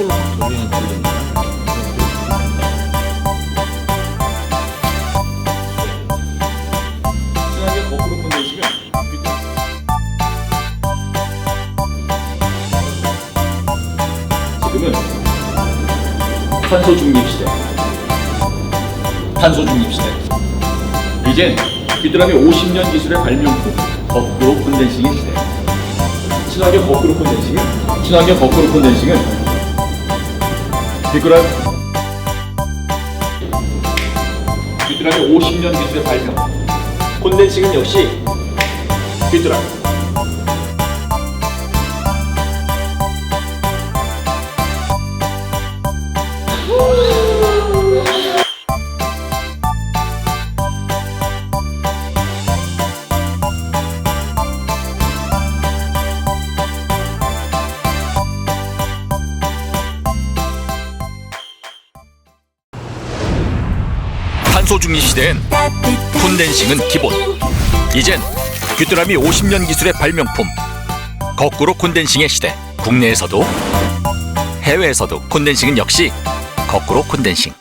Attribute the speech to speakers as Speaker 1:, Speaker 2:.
Speaker 1: 친하게 거꾸로 탄소 중립 시대. 탄소 중립 시대. 이젠 귀드람이 50년 기술의 발명품 거꾸로 콘덴싱의 시대. 친환경 거꾸로 콘덴싱은 친환경 거꾸로 콘덴싱은 귀뚜라미 귀뚜라미 50년 기술의 발명. 콘덴싱은 역시 귀뚜라미.
Speaker 2: 탄소 중립 시대엔 콘덴싱은 기본. 이젠 귀뚜라미 50년 기술의 발명품 거꾸로 콘덴싱의 시대. 국내에서도 해외에서도 콘덴싱은 역시 거꾸로 콘덴싱.